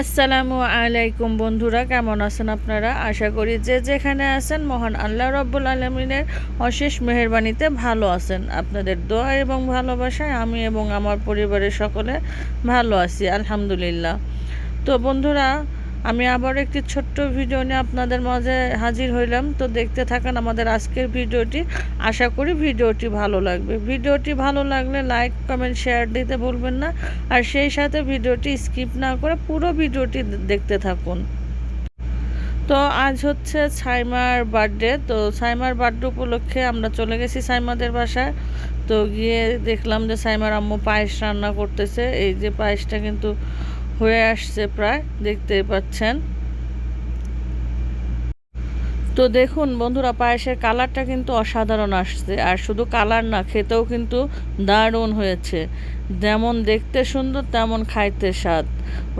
আসসালামু আলাইকুম বন্ধুরা, কেমন আছেন আপনারা? আশা করি যে যেখানে আছেন, মহান আল্লাহ রব্বুল আলমিনের অশেষ মেহরবানিতে ভালো আছেন। আপনাদের দোয়া এবং ভালোবাসায় আমি এবং আমার পরিবারের সকলে ভালো আছি, আলহামদুলিল্লাহ। তো বন্ধুরা আমি আবার একটি ছোট্ট ভিডিও নিয়ে আপনাদের মাঝে হাজির হইলাম। তো দেখতে থাকেন আমাদের আজকের ভিডিওটি। আশা করি ভিডিওটি ভালো লাগবে। ভিডিওটি ভালো লাগলে লাইক, কমেন্ট, শেয়ার দিতে ভুলবেন না। আর সেই সাথে ভিডিওটি স্কিপ না করে পুরো ভিডিওটি দেখতে থাকুন। তো আজ হচ্ছে সাইমার বার্থডে। তো সাইমার বার্থডে উপলক্ষে আমরা চলে গেছি সাইমাদের বাসায়। তো গিয়ে দেখলাম যে সাইমার আম্মু পায়েস রান্না করতেছে। এই যে পায়েসটা কিন্তু হয়ে আসছে প্রায়, দেখতেই পাচ্ছেন। তো দেখুন বন্ধুরা, পায়েসের কালারটা কিন্তু অসাধারণ আসছে, আর শুধু কালার না, খেতেও কিন্তু দারুণ হয়েছে। যেমন দেখতে সুন্দর, তেমন খাইতে স্বাদ।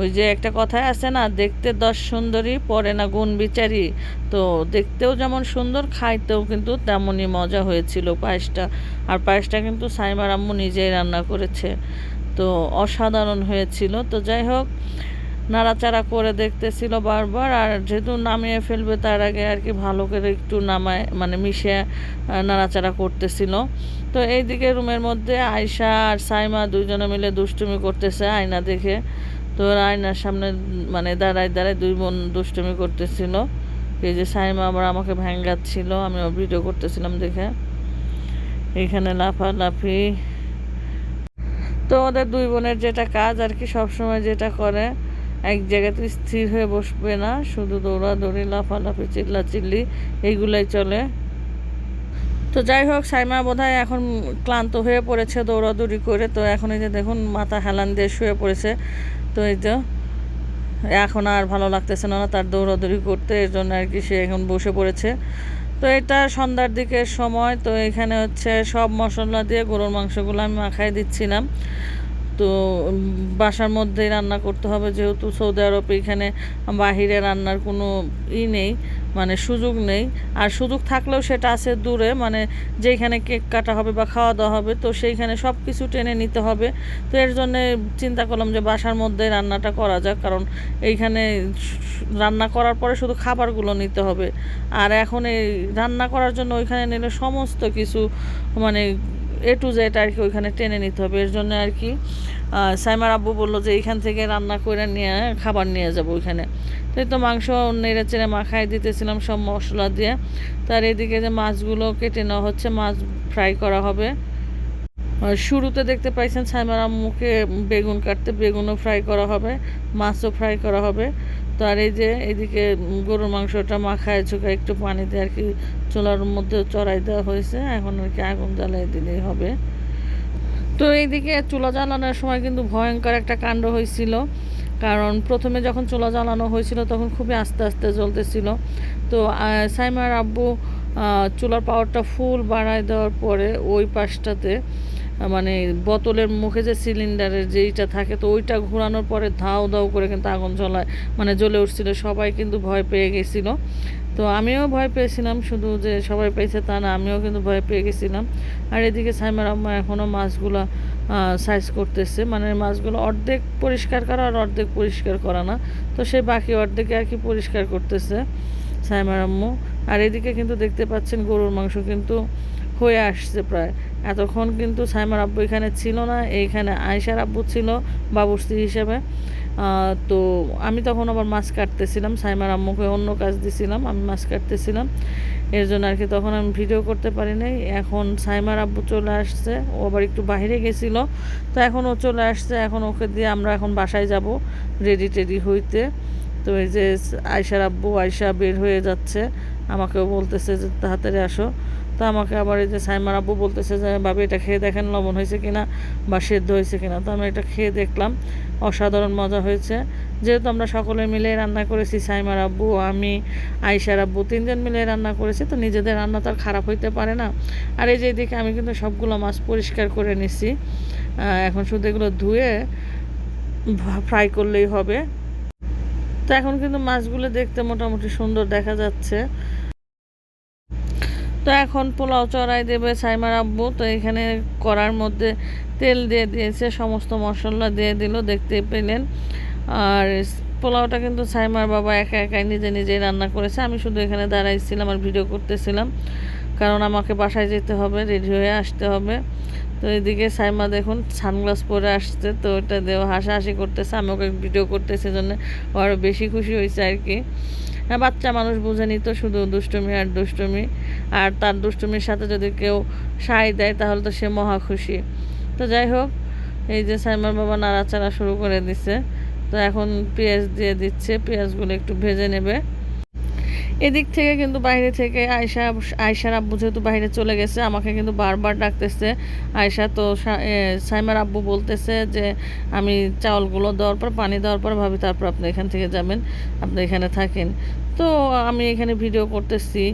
ওই যে একটা কথায় আছে না, দেখতে দশ সুন্দরী, পরে না গুণ বিচারি। তো দেখতেও যেমন সুন্দর, খাইতেও কিন্তু তেমনই মজা হয়েছিল পায়েসটা। আর পায়েসটা কিন্তু সাইমার আম্মু নিজেই রান্না করেছে। তো অসাধারণ হয়েছিল। তো যাই হোক, নাড়াচাড়া করে দেখতেছিল বারবার, আর যেহেতু নামিয়ে ফেলবে তার আগে আর কি ভালো করে একটু নামায় মানে মিশে নাড়াচাড়া করতেছিল। তো এইদিকে রুমের মধ্যে আয়সা আর সাইমা দুইজনে মিলে দুষ্টুমি করতেছে আয়না দেখে। তো আয়নার সামনে মানে দাঁড়ায় দাঁড়ায় দুই বোন দুষ্টুমি করতেছিল। এই যে সাইমা আবার আমাকে ভ্যাঙ্গাচ্ছিল আমি ভিডিও করতেছিলাম দেখে। এখানে লাফালাফি তো ওদের দুই বোনের যেটা কাজ আর কি সবসময় যেটা করে, এক জায়গাতে স্থির হয়ে বসবে না, শুধু দৌড়াদৌড়ি, লাফালাফি চিল্লা চিল্লি এইগুলাই চলে। তো যাই হোক, সাইমা বোধহয় এখন ক্লান্ত হয়ে পড়েছে দৌড়াদৌড়ি করে। তো এখন এই যে দেখুন, মাথা হেলান দিয়ে শুয়ে পড়েছে। তো এই তো এখন আর ভালো লাগতেছে না তার দৌড়াদৌড়ি করতে, এর জন্য আর কি সে এখন বসে পড়েছে। তো এটা সন্ধ্যার দিকের সময়, তো এখানে হচ্ছে সব মশলা দিয়ে গরুর মাংসগুলো আমি মাখাই দিচ্ছিলাম। তো বাসার মধ্যেই রান্না করতে হবে যেহেতু সৌদি আরব এখানে বাহিরে রান্নার কোনো ই নেই মানে সুযোগ নেই। আর সুযোগ থাকলেও সেটা আছে দূরে মানে যেখানে কেক কাটা হবে বা খাওয়া দাওয়া হবে, তো সেইখানে সব কিছু টেনে নিতে হবে। তো এর জন্যে চিন্তা করলাম যে বাসার মধ্যেই রান্নাটা করা যাক, কারণ এইখানে রান্না করার পরে শুধু খাবারগুলো নিতে হবে। আর এখন এই রান্না করার জন্য ওইখানে নিলে সমস্ত কিছু মানে এ টু জেড আর কি ওইখানে টেনে নিতে হবে। এর জন্য আর কি সাইমার আব্বু বলল যে এইখান থেকে রান্না করে নিয়ে, খাবার নিয়ে যাব ওইখানে। তাই তো মাংস নেড়ে চেড়ে মাখাই দিতেছিলাম সব মশলা দিয়ে। তার এদিকে যে মাছগুলো কেটে নেওয়া হচ্ছে, মাছ ফ্রাই করা হবে। শুরুতে দেখতে পাইছেন সাইমার আম্মুকে বেগুন কাটতে, বেগুনও ফ্রাই করা হবে, মাছও ফ্রাই করা হবে। তো আর এই যে এইদিকে গরুর মাংসটা মাখায় ঝোঁকা একটু পানি দিয়ে আর কি চুলার মধ্যে চড়াই দেওয়া হয়েছে, এখন আর কি আগুন জ্বালাই দিলেই হবে। তো এইদিকে চুলা জ্বালানোর সময় কিন্তু ভয়ঙ্কর একটা কাণ্ড হয়েছিল, কারণ প্রথমে যখন চুলা জ্বালানো হয়েছিল তখন খুবই আস্তে আস্তে জ্বলতেছিল। তো সাইমার আব্বু চুলার পাওয়ারটা ফুল বাড়ায় দেওয়ার পরে ওই পাশটাতে মানে বোতলের মুখে যে সিলিন্ডারের যেইটা থাকে, তো ওইটা ঘোরানোর পরে ধাও ধাও করে কিন্তু আগুন জ্বলায়। মানে জ্বলে উঠছিল, সবাই কিন্তু ভয় পেয়ে গেছিল। তো আমিও ভয় পেয়েছিলাম, শুধু যে সবাই পেয়েছে তা না, আমিও কিন্তু ভয় পেয়ে গেছিলাম। আর এদিকে সাইমার আম্মা এখনও মাছগুলো সাইজ করতেছে। মানে মাছগুলো অর্ধেক পরিষ্কার করা আর অর্ধেক পরিষ্কার করা না। তো সেই বাকি অর্ধেকে আর কি পরিষ্কার করতেছে সাইমার আম্মু। আর এদিকে কিন্তু দেখতে পাচ্ছেন গরুর মাংস কিন্তু হয়ে আসছে প্রায়। এতক্ষণ কিন্তু সাইমার আব্বু এখানে ছিল না এইখানে আয়সার আব্বু ছিল বাবুর্চি হিসেবে। তো আমি তখন আবার মাছ কাটতেছিলাম, সাইমার আম্মুকে অন্য কাজ দিছিলাম, আমি মাছ কাটতেছিলাম। এর জন্য আর কি তখন আমি ভিডিও করতে পারি নাই। এখন সাইমার আব্বু চলে আসছে, ও আবার একটু বাইরে গেছিল। তো এখন ও চলে আসছে, এখন ওকে দিয়ে আমরা এখন বাসায় যাব রেডি টেডি হইতে। তো এই যে আয়সার আব্বু আয়সা বের হয়ে যাচ্ছে। আমাকেও বলতেছে যে তাড়াতাড়ি আসো। তো আমাকে আবার এই যে সাইমার আব্বু বলতেছে যে বাবু এটা খেয়ে দেখেন লবণ হয়েছে কিনা বা সেদ্ধ হয়েছে কিনা? তো আমি এটা খেয়ে দেখলাম। অসাধারণ মজা হয়েছে। যেহেতু আমরা সকলে মিলে রান্না করেছি, সাইমার আব্বু, আমি আইসার আব্বু, তিনজন মিলে রান্না করেছি, তো নিজেদের রান্না তো আর খারাপ হইতে পারে না। আর এই যে এদিকে আমি কিন্তু সবগুলো মাছ পরিষ্কার করে নিছি। এখন শুধু এগুলো ধুয়ে ফ্রাই করলেই হবে। তো এখন কিন্তু মাছগুলো দেখতে মোটামুটি সুন্দর দেখা যাচ্ছে। তো এখন পোলাও চড়াই দেবে সাইমার আব্বু। তো এখানে করার মধ্যে তেল দিয়ে দিয়েছে, সমস্ত মশলা দিয়ে দিল দেখতে পেলেন। আর পোলাওটা কিন্তু সাইমার বাবা একা একাই নিজে নিজেই রান্না করেছে। আমি শুধু এখানে দাঁড়াইছিলাম আর ভিডিও করতেছিলাম। কারণ আমাকে বাসায় যেতে হবে, রেডি হয়ে আসতে হবে। তো এদিকে সাইমা দেখুন, সানগ্লাস পরে আসছে, তো ওটা দেও হাসাহাসি করতেছে। আমি ওকে ভিডিও করতেছে জন্য আরও বেশি খুশি হয়েছে আর কি। বাচ্চা মানুষ বোঝেনি তো, শুধু দুষ্টুমি আর দুষ্টুমি। আর তার দুষ্টুমির সাথে যদি কেউ সাই দেয়, তাহলে তো সে মহা খুশি। তো যাই হোক, এই যে সাইমার বাবা নাড়াচাড়া শুরু করে দিছে। তো এখন পেঁয়াজ দিয়ে দিচ্ছে, পেঁয়াজগুলো একটু ভেজে নেবে। এদিক থেকে কিন্তু বাইরে থেকে আয়সা আয়সার আব্বু যেহেতু বাইরে চলে গেছে, আমাকে কিন্তু বারবার ডাকতেছে। আয়সা তো সাইমার আব্বু বলতেছে যে, আমি চাউলগুলো দেওয়ার পর, পানি দেওয়ার পর ভাবি, তারপর আপনি এখান থেকে যাবেন, আপনি এখানে থাকেন। তো আমি এখানে ভিডিও করতেছি,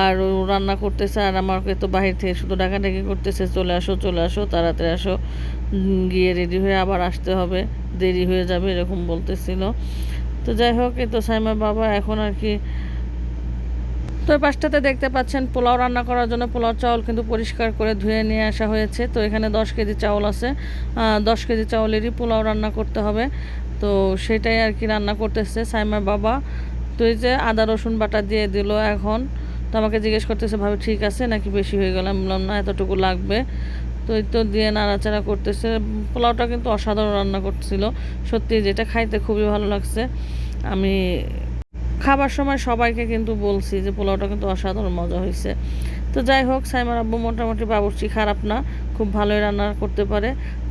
আর রান্না করতেছে, আর আমাকে তো বাহির থেকে শুধু ডাকাডাকি করতেছে, চলে আসো চলে আসো, তাড়াতাড়ি আসো গিয়ে রেডি হয়ে আবার আসতে হবে, দেরি হয়ে যাবে, এরকম বলতেছিল। তো যাই হোক, এই তো সাইমার বাবা, এখন আর কি তো এই পাশটাতে দেখতে পাচ্ছেন পোলাও রান্না করার জন্য পোলাও চাউল কিন্তু পরিষ্কার করে ধুয়ে নিয়ে আসা হয়েছে। তো এখানে দশ কেজি চাউল আছে। দশ কেজি চাউলেরই পোলাও রান্না করতে হবে। তো সেটাই আর কি রান্না করতেছে সাইমার বাবা। তো এই যে আদা, রসুন বাটা দিয়ে দিল এখন। তো আমাকে জিজ্ঞেস করতেছে, ভাবে, ঠিক আছে? নাকি বেশি হয়ে গেল? আমি বললাম, না, এতটুকু লাগবে। তো এই তো দিয়ে নাড়াচাড়া করতেছে। পোলাওটা কিন্তু অসাধারণ রান্না করছিল। সত্যি, যেটা খাইতে খুবই ভালো লাগছে। আমি খাবার সময় সবাইকে কিন্তু বলছি যে পোলাওটা কিন্তু অসাধারণ মজা হয়েছে। তো যাই হোক, সাইমার আব্বু মোটামুটি বাবুর্চি খারাপ না, খুব ভালোই রান্না করতে পারে।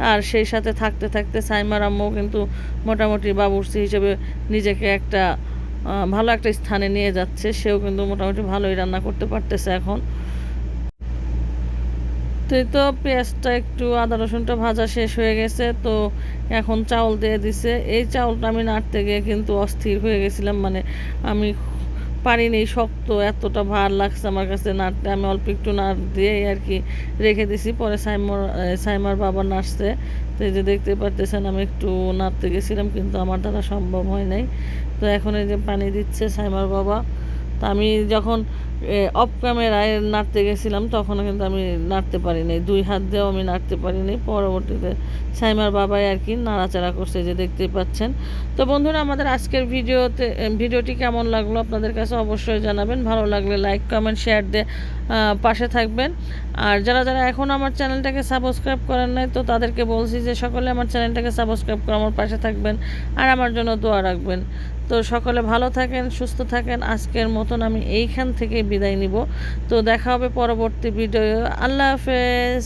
আর সেই সাথে থাকতে থাকতে সাইমার আম্মু কিন্তু মোটামুটি বাবুর্চি হিসেবে নিজেকে একটা ভালো একটা স্থানে নিয়ে যাচ্ছে। সেও কিন্তু মোটামুটি ভালোই রান্না করতে পারতেছে এখন। তো তো পেঁয়াজটা একটু আদা রসুনটা ভাজা শেষ হয়ে গেছে, তো এখন চাউল দিয়ে দিছে। এই চাউলটা আমি নাড়তে গিয়ে কিন্তু অস্থির হয়ে গেছিলাম মানে আমি পারিনি, শক্ত এতটা ভার লাগছে আমার কাছে নাড়তে। আমি অল্প একটু নাড় দিয়েই আর কি রেখে দিছি, পরে সাইমর সাইমার বাবা নাড়ছে। তো এই যে দেখতে পারতেছেন, আমি একটু নাড়তে গেছিলাম, কিন্তু আমার দ্বারা সম্ভব হয় নাই। তো এখন এই যে পানি দিচ্ছে সাইমার বাবা। তো আমি যখন অফ ক্যামেরায় নাড়তে গেছিলাম, তখনও কিন্তু আমি নাড়তে পারিনি। দুই হাত দিয়েও আমি নাড়তে পারিনি। পরবর্তীতে সাইমার বাবাই আর কি নাড়াচাড়া করছে যে দেখতেই পাচ্ছেন। তো বন্ধুরা, আমাদের আজকের ভিডিওতে ভিডিওটি কেমন লাগল আপনাদের কাছে অবশ্যই জানাবেন। ভালো লাগলে লাইক, কমেন্ট, শেয়ার দিয়ে পাশে থাকবেন। আর যারা যারা এখন আমার চ্যানেলটাকে সাবস্ক্রাইব করেন নাই, তো তাদেরকে বলছি যে সকলে আমার চ্যানেলটাকে সাবস্ক্রাইব করে আমার পাশে থাকবেন আর আমার জন্য দোয়া রাখবেন। তো সকলে ভালো থাকেন, সুস্থ থাকেন। আজকের মতন আমি এইখান থেকে বিদায় নিব। তো দেখা হবে পরবর্তী ভিডিও আল্লাহ হাফেজ।